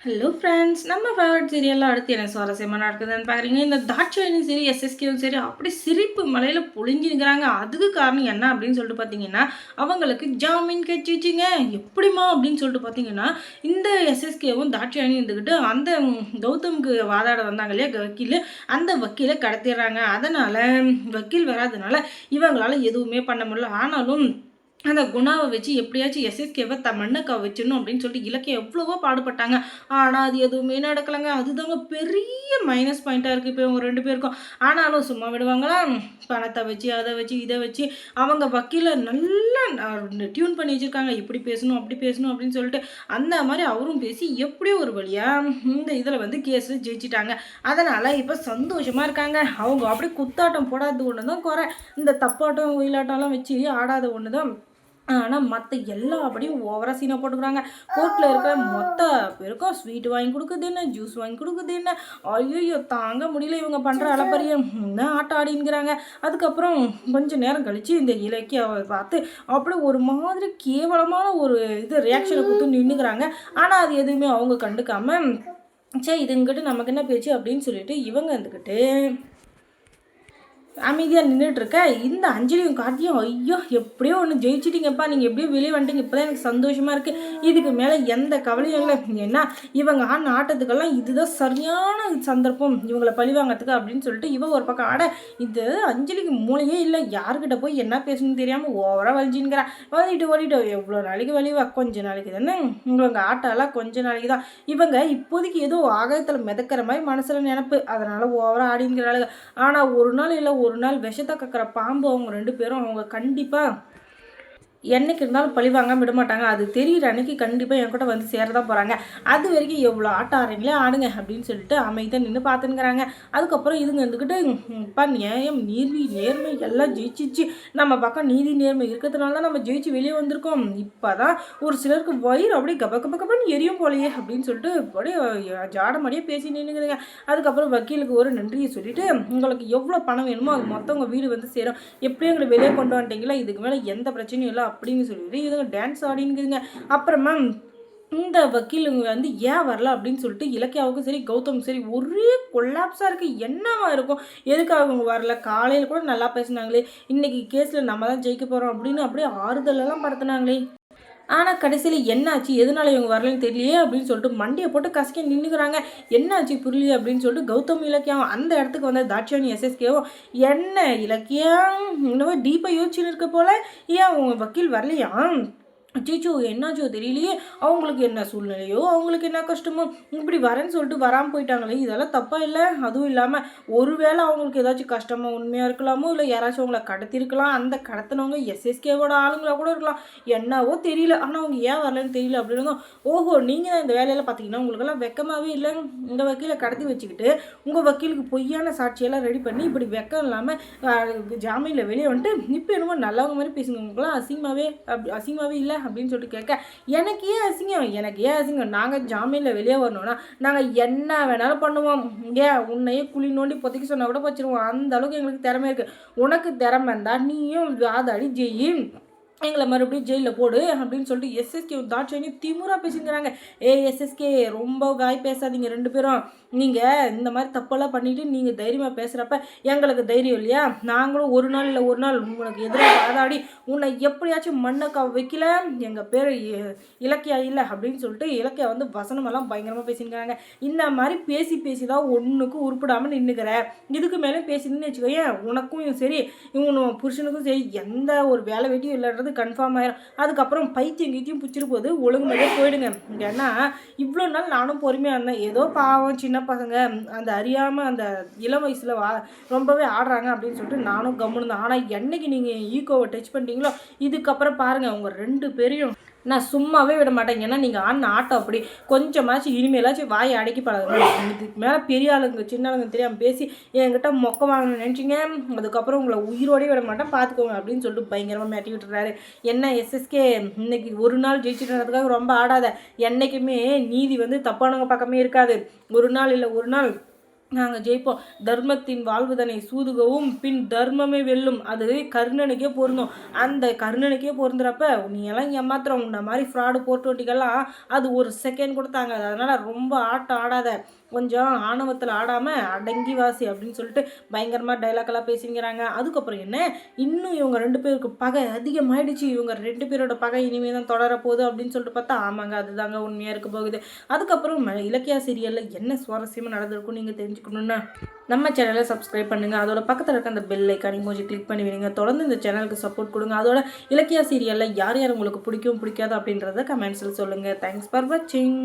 Hello friends நம்ம favourite சீரியல்லாம் அடுத்து என்ன சுவாரஸ்யமாக நடக்குதுன்னு பார்க்குறீங்க இந்த தாட்சாயணியும் சரி எஸ்எஸ்கேவும் சரி அப்படி சிரிப்பு மலையில் பொழிஞ்சு நிற்கிறாங்க அதுக்கு காரணம் என்ன அப்படின்னு சொல்லிட்டு பார்த்தீங்கன்னா அவங்களுக்கு ஜாமீன் கட்சிச்சிங்க எப்படிமா அப்படின்னு சொல்லிட்டு பார்த்தீங்கன்னா இந்த எஸ்எஸ்கேவும் தாட்சாயணியும் இருந்துக்கிட்டு அந்த கௌதமுக்கு வாதாட வந்தாங்க இல்லையா வக்கீல்? அந்த வக்கீலை கடத்திடுறாங்க. அதனால் வக்கீல் வராதனால இவங்களால எதுவுமே பண்ண முடியல. ஆனாலும் அந்த குணாவை வச்சு எப்படியாச்சும் எஸ்எஸ்கேவை த மண்ணுக்கா வச்சிடணும் அப்படின்னு சொல்லிட்டு இலக்கியம் எவ்வளவோ பாடுபட்டாங்க. ஆனால் அது எதுவுமே நடக்கலைங்க. அதுதாங்க பெரிய மைனஸ் பாயிண்ட்டாக இருக்குது இப்போ இவங்க ரெண்டு பேருக்கும். ஆனாலும் சும்மா விடுவாங்களா? பணத்தை வச்சு அதை வச்சு இதை வச்சு அவங்க வக்கீல நல்லா டியூன் பண்ணி வச்சுருக்காங்க. இப்படி பேசணும் அப்படி பேசணும் அப்படின்னு சொல்லிட்டு அந்த மாதிரி அவரும் பேசி எப்படியோ ஒரு வழியாக இந்த இதில் வந்து கேஸ் ஜெயிச்சிட்டாங்க. அதனால் இப்போ சந்தோஷமாக இருக்காங்க. அவங்க அப்படியே குத்தாட்டம் போடாத ஒன்று தான் குறை. இந்த தப்பாட்டம் ஒயிலாட்டம்லாம் வச்சு ஆடாத ஒன்று தான் ஆனால் மற்ற எல்லா அப்படியும் ஓவராக சீனை போட்டுக்கிறாங்க. கோர்ட்டில் இருக்கிற மொத்த பேருக்கும் ஸ்வீட் வாங்கி கொடுக்குது என்ன? ஜூஸ் வாங்கி கொடுக்குது என்ன? ஐயோ தாங்க முடியல இவங்க பண்ணுற அளப்பரியம் என்ன ஆட்டம் ஆடிங்கிறாங்க. அதுக்கப்புறம் கொஞ்சம் நேரம் கழித்து இந்த இலக்கியாவை பார்த்து அப்படியே ஒரு மாதிரி கேவலமான ஒரு இது ரியாக்ஷனை கொடுத்து நின்றுக்கிறாங்க ஆனால் அது எதுவுமே அவங்க கண்டுக்காமல் சே இதுங்கிட்ட நமக்கு என்ன பேச்சு? அப்படின்னு சொல்லிட்டு இவங்க வந்துக்கிட்டு அமைதியாக நின்றுட்டுருக்கேன் இந்த அஞ்சலியும் கார்த்தியும் ஐயோ எப்படியோ ஒன்று ஜெயிச்சிட்டிங்கப்பா. நீங்கள் எப்படியோ வெளியே வந்துட்டீங்க. இப்போ தான் எனக்கு சந்தோஷமாக இருக்குது இதுக்கு மேலே எந்த கவலையும் இல்லை. ஏன்னா இவங்க ஆடின ஆட்டத்துக்கெல்லாம் இதுதான் சரியான சந்தர்ப்பம். இவங்களை பழிவாங்கிறதுக்கு அப்படின்னு சொல்லிட்டு இவன் ஒரு பக்கம் ஆட இது அஞ்சலிக்கு மூளையே இல்லை. யாருக்கிட்ட போய் என்ன பேசணும்னு தெரியாமல் ஓவராக வலிஞ்சின்ங்கிறா வலிட்டு ஓடிட்டு எவ்வளோ நாளைக்கு வலிவா கொஞ்ச நாளைக்கு தானே? இவங்க ஆட்டெல்லாம் கொஞ்ச நாளைக்கு தான். இவங்க இப்போதைக்கு ஏதோ ஆகாயத்தில் மிதக்கிற மாதிரி மனசில் நினப்பு. அதனால் ஓவராக ஆடிங்கிறாளுங்க ஆனால் ஒரு நாள் இல்லை ஒரு ஒரு நாள் விஷத்தை கக்கிற பாம்பு அவங்க ரெண்டு பேரும் அவங்க கண்டிப்பாக என்னைக்கு இருந்தாலும் பழி வாங்காமல் விட மாட்டாங்க. அது தெரியிற அன்னைக்கு கண்டிப்பாக என் கூட வந்து சேரதான் போகிறாங்க அது வரைக்கும் எவ்வளோ ஆட்டம் ஆடுறீங்களே ஆடுங்க அப்படின்னு சொல்லிட்டு அமைதியாக நின்று பார்த்துங்கிறாங்க அதுக்கப்புறம் இதுங்க இருந்துக்கிட்டு இப்போ நியாயம் நீர்வி நேர்மை எல்லாம் ஜெயிச்சிச்சு. நம்ம பக்கம் நீதி நேர்மை இருக்கிறதுனால தான் நம்ம ஜெயிச்சு வெளியே வந்திருக்கோம். இப்போ தான் ஒரு சிலருக்கு வயிறு அப்படியே கப கப கபன்னு எரியும் போலையே அப்படின்னு சொல்லிட்டு அப்படியே ஜாடமாடியே பேசி நின்றுக்குதுங்க அதுக்கப்புறம் வக்கீலுக்கு ஒரு நன்றியை சொல்லிட்டு உங்களுக்கு எவ்வளோ பணம் வேணுமோ அது மொத்தம் உங்கள் வீடு வந்து சேரும். எப்படியும் எங்களை வெளியே கொண்டு வந்துட்டீங்களா? இதுக்கு மேலே எந்த பிரச்சனையும் இல்லை. அப்படின்னு சொல்லிட்டு இதுங்க டான்ஸ் ஆடினுக்குதுங்க அப்புறமா இந்த வக்கீலுங்க வந்து ஏன் வரல? அப்படின்னு சொல்லிட்டு இலக்கியாவுக்கும் சரி கௌதம் சரி ஒரே கொல்லாப்ஸாக இருக்குது என்னவா இருக்கும்? எதுக்காக அவங்க வரல? காலையில் கூட நல்லா பேசினாங்களே. இன்றைக்கி கேஸில் நம்ம தான் ஜெயிக்க போகிறோம் அப்படின்னு அப்படியே ஆறுதலெல்லாம் படுத்தினாங்களே ஆனால் கடைசியில் என்னாச்சு? எதனால இவங்க வரலன்னு தெரியலையே அப்படின்னு சொல்லிட்டு மண்டியை போட்டு கசக்க நின்றுக்கிறாங்க என்னாச்சு புரியலையே அப்படின்னு சொல்லிட்டு கௌதம் இலக்கியம் அந்த இடத்துக்கு வந்த தாட்சியானி எஸ்எஸ்கேவும் என்ன இலக்கியம்? இன்னும் டீப்பாக யோசிச்சுன்னு இருக்க போல? ஏன் உங்கள் வக்கீல் வரலையா? சீச்சோ என்னாச்சோ தெரியலையே. அவங்களுக்கு என்ன சூழ்நிலையோ அவங்களுக்கு என்ன கஷ்டமோ இப்படி வரேன்னு சொல்லிட்டு வராமல் போயிட்டாங்களே இதெல்லாம் தப்பாக இல்லை? அதுவும் இல்லாமல் ஒருவேளை அவங்களுக்கு ஏதாச்சும் கஷ்டமாக உண்மையாக இருக்கலாமோ இல்லை யாராச்சும் அவங்கள கடத்திருக்கலாம் அந்த கடத்தினவங்க எஸ்எஸ்கேவோட ஆளுங்களாக கூட இருக்கலாம். என்னவோ தெரியல. ஆனால் அவங்க ஏன் வரலன்னு தெரியல அப்படின்னு ஓஹோ நீங்கள் தான் இந்த வேலையெல்லாம் பார்த்தீங்கன்னா உங்களுக்கெல்லாம் வெக்கமாகவே இல்லை. இந்த வக்கீலை கடத்தி வச்சுக்கிட்டு உங்கள் வக்கீலுக்கு பொய்யான சாட்சியெல்லாம் ரெடி பண்ணி இப்படி வெக்கம் இல்லாமல் ஜாமீனில் வெளியே வந்துட்டு இப்போ என்னமோ நல்லவங்க மாதிரி பேசுங்க. உங்களுக்குலாம் அசிங்கமாகவே அசிங்கமாகவே இல்லை. அப்படின்னு சொல்லிட்டு கேட்க எனக்கு ஏன் அசிங்கம்? எனக்கு ஏன் அசிங்கம்? நாங்கள் ஜாமீனில் வெளியே வரணும்னா நாங்கள் என்ன வேணாலும் பண்ணுவோம். ஏன் உன்னையே குழி நோண்டி பொத்திக்க சொன்னால் கூட வச்சிருவோம் அந்த அளவுக்கு எங்களுக்கு திறமை இருக்குது உனக்கு திறமை இருந்தால் நீயும் வாதாடி ஜெயி எங்களை மறுபடியும் ஜெயிலில் போடு அப்படின்னு சொல்லிட்டு எஸ்எஸ்கே தாட்சாணி திமுறா பேசிக்கிறாங்க ஏ எஸ்எஸ்கே ரொம்ப வாய் பேசாதீங்க ரெண்டு பேரும். நீங்கள் இந்த மாதிரி தப்பெல்லாம் பண்ணிவிட்டு நீங்கள் தைரியமாக பேசுகிறப்ப எங்களுக்கு தைரியம் இல்லையா? நாங்களும் ஒரு நாள் இல்லை ஒரு நாள் உனக்கு எதிராக வாதாடி உன்னை எப்படியாச்சும் மண்ணக்கா வைக்கல எங்கள் பேர் இலக்கியா இல்லை அப்படின்னு சொல்லிட்டு இலக்கியா வந்து வசனமெல்லாம் பயங்கரமாக பேசியிருக்காங்க இந்த மாதிரி பேசி பேசி தான் ஒன்றுக்கும் உருப்பிடாமல் நின்றுக்கிற இதுக்கு மேலே பேசினு வச்சுக்கோயேன் உனக்கும் சரி இவனு புருஷனுக்கும் சரி எந்த ஒரு வேலை வெட்டியும் இல்லைன்றது கன்ஃபார்ம் ஆயிரும். அதுக்கப்புறம் பைத்தியம் கீத்தியும் பிடிச்சிட்டு போது ஒழுங்கு மாதிரியே போயிடுங்க. ஏன்னா இவ்வளோ நாள் நானும் பொறுமையாக இருந்தேன். ஏதோ பாவம் சின்ன பசங்க அந்த அறியாமல் அந்த இளம் வயசில் வா ரொம்பவே ஆடுறாங்க அப்படின்னு சொல்லிட்டு நானும் கம்முன்னு ஆனால் என்னைக்கு நீங்கள் ஈகோவை டச் பண்ணிட்டீங்களோ இதுக்கப்புறம் பாருங்கள் உங்கள் ரெண்டு பேரையும் நான் சும்மாவே விட மாட்டேன். ஏன்னா நீங்கள் ஆடின ஆட்டம் அப்படி. கொஞ்சமாச்சும் இனிமேலாச்சும் வாயை அடக்கி பழகுங்க இதுக்கு மேலே பெரிய ஆளுங்க சின்ன ஆளுங்க தெரியாமல் பேசி என்கிட்ட மொக்க வாங்கணும்னு நினச்சிங்க. அதுக்கப்புறம் உங்களை உயிரோடே விட மாட்டேன். பார்த்துக்கோங்க அப்படின்னு சொல்லிட்டு பயங்கரமாக மாட்டி விட்டுறாரு என்ன எஸ்எஸ்கே இன்னைக்கு ஒரு நாள் ஜெயிச்சுட்டுறதுக்காக ரொம்ப ஆடாத. என்றைக்குமே நீதி வந்து தப்பானவங்க பக்கமே இருக்காது. ஒரு நாள் இல்லை ஒரு நாள் நாங்கள் ஜெயிப்போம். தர்மத்தின் வாழ்வுதனை சூதுகவும் பின் தர்மமே வெல்லும். அது கர்ணனுக்கே பொருந்தும். அந்த கர்ணனுக்கே பொருந்துறப்ப நீ எல்லாம் ஏமாத்திரம் உன்ன மாதிரி ஃப்ராடு போட்டு அது ஒரு செகண்ட் கொடுத்தாங்க அதனால் ரொம்ப ஆட்டம் ஆடாத. கொஞ்சம் ஆணவத்தில் ஆடாமல் அடங்கி வாசி அப்படின்னு சொல்லிட்டு பயங்கரமாக டைலாக்கெல்லாம் பேசிங்கிறாங்க. அதுக்கப்புறம் என்ன? இன்னும் இவங்க ரெண்டு பேருக்கு பகை அதிகமாயிடுச்சு. இவங்க ரெண்டு பேரோட பகை இனிமேல் தான் தொடரப்போகுது அப்படின்னு சொல்லிட்டு பார்த்தா ஆமாங்க அதுதாங்க உண்மையாக இருக்க போகுது. அதுக்கப்புறம் ம- சீரியலில் என்ன சுவாரஸ்யமாக நடந்திருக்கும் நீங்கள் தெரிஞ்சு தெரிஞ்சுக்கணுன்னா நம்ம சேனலை சப்ஸ்கிரைப் பண்ணுங்கள் அதோட பக்கத்தில் இருக்க அந்த பெல் ஐக்கான் இமோஜி கிளிக் பண்ணி விடுங்க. தொடர்ந்து இந்த சேனலுக்கு சப்போர்ட் கொடுங்க. அதோட இலக்கிய சீரியலில் யார் யார் உங்களுக்கு பிடிக்கும் பிடிக்காது அப்படின்றத கமெண்ட்ஸில் சொல்லுங்கள் தேங்க்ஸ் ஃபார் வாட்சிங்